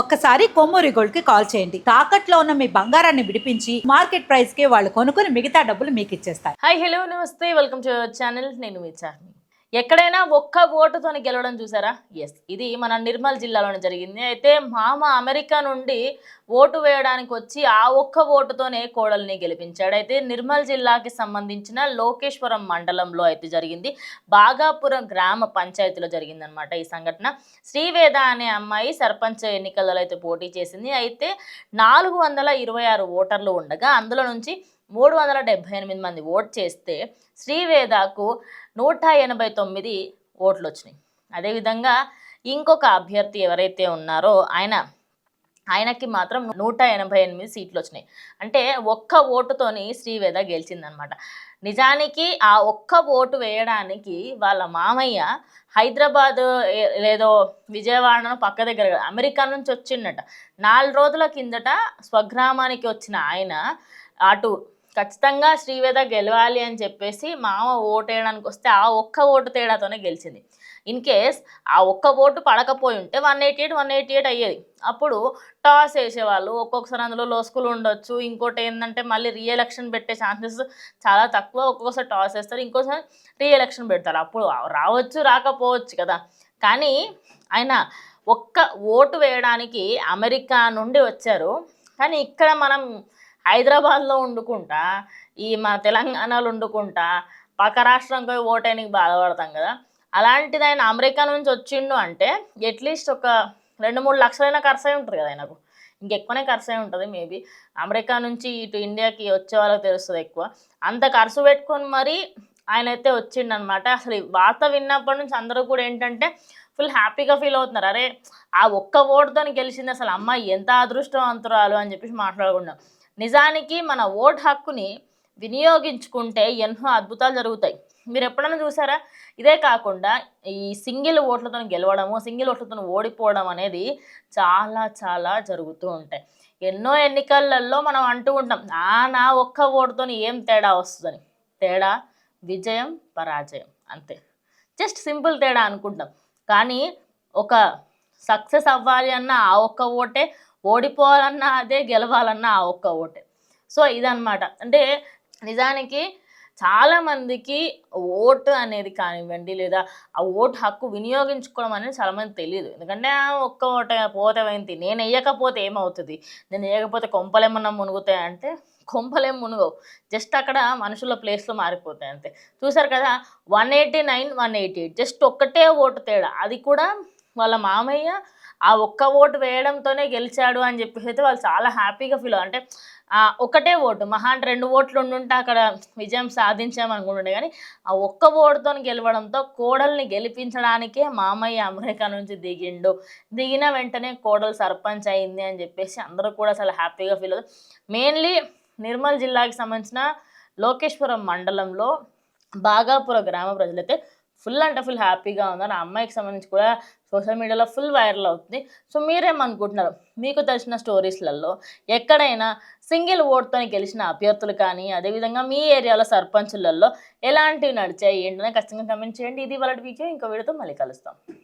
ఒక్కసారి కొమ్మూరి గోల్డ్కి కాల్ చేయండి. తాకట్లో ఉన్న మీ బంగారాన్ని విడిపించి మార్కెట్ ప్రైస్కి వాళ్ళు కొనుక్కుని మిగతా డబ్బులు మీకు ఇచ్చేస్తారు హై హలో నమస్తే. Welcome to channel. నేను మీ చార్మి. ఎక్కడైనా ఒక్క ఓటుతోని గెలవడం చూసారా? ఎస్ ఇది మన నిర్మల్ జిల్లాలోనే జరిగింది. అయితే మామ అమెరికా నుండి ఓటు వేయడానికి వచ్చి ఆ ఒక్క ఓటుతోనే కోడల్ని గెలిపించాడు. అయితే నిర్మల్ జిల్లాకి సంబంధించిన లోకేశ్వరం మండలంలో అయితే జరిగింది. బాగాపురం గ్రామ పంచాయతీలో జరిగిందనమాట ఈ సంఘటన. శ్రీవేద అనే అమ్మాయి సర్పంచ్ ఎన్నికలలో అయితే పోటీ చేసింది. అయితే నాలుగు వందల ఇరవై ఆరు ఓటర్లు ఉండగా అందులో నుంచి మూడు వందల డెబ్బై ఎనిమిది మంది ఓట్ చేస్తే శ్రీవేదకు నూట ఎనభై తొమ్మిది ఓట్లు వచ్చినాయి అదేవిధంగా ఇంకొక అభ్యర్థి ఎవరైతే ఉన్నారో ఆయన ఆయనకి మాత్రం నూట ఎనభై ఎనిమిది సీట్లు వచ్చినాయి అంటే ఒక్క ఓటుతోని శ్రీవేద గెలిచిందనమాట. నిజానికి ఆ ఒక్క ఓటు వేయడానికి వాళ్ళ మామయ్య హైదరాబాద్ లేదో విజయవాడను పక్క దగ్గర అమెరికా నుంచి వచ్చిండట నాలుగు రోజుల కిందట స్వగ్రామానికి వచ్చిన ఆయన అటు ఖచ్చితంగా శ్రీవేద గెలవాలి అని చెప్పేసి మామ ఓటు వేయడానికి వస్తే ఆ ఒక్క ఓటు తేడాతోనే గెలిచింది. ఇన్ కేస్ ఆ ఒక్క ఓటు పడకపోయి ఉంటే one eighty eight one eighty eight అయ్యేది. అప్పుడు టాస్ వేసేవాళ్ళు. ఒక్కొక్కసారి అందులో లోస్కులు ఉండొచ్చు. ఇంకోటి ఏంటంటే మళ్ళీ రీఎలక్షన్ పెట్టే ఛాన్సెస్ చాలా తక్కువ. ఒక్కొక్కసారి టాస్ వేస్తారు. ఇంకోసారి రీఎలక్షన్ పెడతారు. అప్పుడు రావచ్చు రాకపోవచ్చు కదా. కానీ ఆయన ఒక్క ఓటు వేయడానికి అమెరికా నుండి వచ్చారు. కానీ ఇక్కడ మనం హైదరాబాద్లో వండుకుంటా ఈ మన తెలంగాణలో వండుకుంటా పక్క రాష్ట్రంకి పోయి ఓటేనికి బాధపడతాం కదా. అలాంటిది ఆయన అమెరికా నుంచి వచ్చిండు అంటే అట్లీస్ట్ ఒక రెండు మూడు లక్షలైనా ఖర్చు అయి ఉంటుంది కదా ఆయనకు. ఇంకెక్కువనే ఖర్చు అయి ఉంటుంది మేబీ అమెరికా నుంచి ఇటు ఇండియాకి వచ్చే వాళ్ళకి తెలుస్తుంది ఎక్కువ. అంత ఖర్చు పెట్టుకొని మరీ ఆయన అయితే వచ్చిండు అనమాట అసలు వార్త విన్నప్పటి నుంచి అందరూ కూడా ఏంటంటే ఫుల్ హ్యాపీగా ఫీల్ అవుతున్నారు. అరే ఆ ఒక్క ఓటుతో గెలిచింది అసలు అమ్మాయి ఎంత అదృష్టవంతురాలు అని చెప్పేసి మాట్లాడుకున్నాం నిజానికి మన ఓటు హక్కుని వినియోగించుకుంటే ఎన్నో అద్భుతాలు జరుగుతాయి. మీరు ఎప్పుడైనా చూసారా? ఇదే కాకుండా ఈ సింగిల్ ఓట్లతో గెలవడము సింగిల్ ఓట్లతో ఓడిపోవడం అనేది చాలా చాలా జరుగుతూ ఉంటాయి. ఎన్నో ఎన్నికలలో మనం అంటూ ఉంటాం ఆ నా ఒక్క ఓటుతో ఏం తేడా వస్తుందని? తేడా? విజయం పరాజయం అంతే. జస్ట్ సింపుల్ తేడా అనుకుంటాం. కానీ ఒక సక్సెస్ అవ్వాలి అన్న ఆ ఒక్క ఓటే ఓడిపోవాలన్నా అదే గెలవాలన్నా ఆ ఒక్క ఓటే. సో ఇదన్నమాట. అంటే నిజానికి చాలామందికి ఓటు అనేది కానివ్వండి లేదా ఆ ఓటు హక్కు వినియోగించుకోవడం అనేది చాలామంది తెలియదు ఎందుకంటే ఆ ఒక్క ఓట పోతే ఏంటి నేను వేయకపోతే ఏమవుతుంది? నేను వేయకపోతే కొంపలేమన్నా మునుగుతాయి అంటే కొంపలేం మునుగవు. జస్ట్ అక్కడ మనుషుల ప్లేస్లో మారిపోతాయి అంతే. చూసారు కదా? One eighty nine one eighty eight. Just ఒక్కటే ఓటు తేడా. అది కూడా వాళ్ళ మామయ్య ఆ ఒక్క ఓటు వేయడంతోనే గెలిచాడు అని చెప్పేసి అయితే వాళ్ళు చాలా హ్యాపీగా ఫీల్ అంటే ఒకటే ఓటు. మహా అంటే రెండు ఓట్లు ఉండుంటే అక్కడ విజయం సాధించామనుకుంటుండే కానీ ఆ ఒక్క ఓటుతో గెలవడంతో కోడల్ని గెలిపించడానికే మామయ్య అమెరికా నుంచి దిగిండు. దిగిన వెంటనే కోడలు సర్పంచ్ అయింది అని చెప్పేసి అందరూ కూడా చాలా హ్యాపీగా ఫీల్ అవుతారు. మెయిన్లీ నిర్మల్ జిల్లాకి సంబంధించిన లోకేశ్వరం మండలంలో బాగాపుర గ్రామ ప్రజలైతే ఫుల్ అంటే ఫుల్ హ్యాపీగా ఉన్నారు. ఆ అమ్మాయికి సంబంధించి కూడా సోషల్ మీడియాలో ఫుల్ వైరల్ అవుతుంది. సో మీరేమనుకుంటున్నారు? మీకు తెలిసిన స్టోరీస్లలో ఎక్కడైనా సింగిల్ ఓట్తో గెలిచిన అభ్యర్థులు కానీ అదేవిధంగా మీ ఏరియాలో సర్పంచులలో ఎలాంటివి నడిచాయి ఏంటనే ఖచ్చితంగా కమెంట్ చేయండి. ఇది వాళ్ళ వీడియో. ఇంకో వీడియోతో మళ్ళీ కలుస్తాం.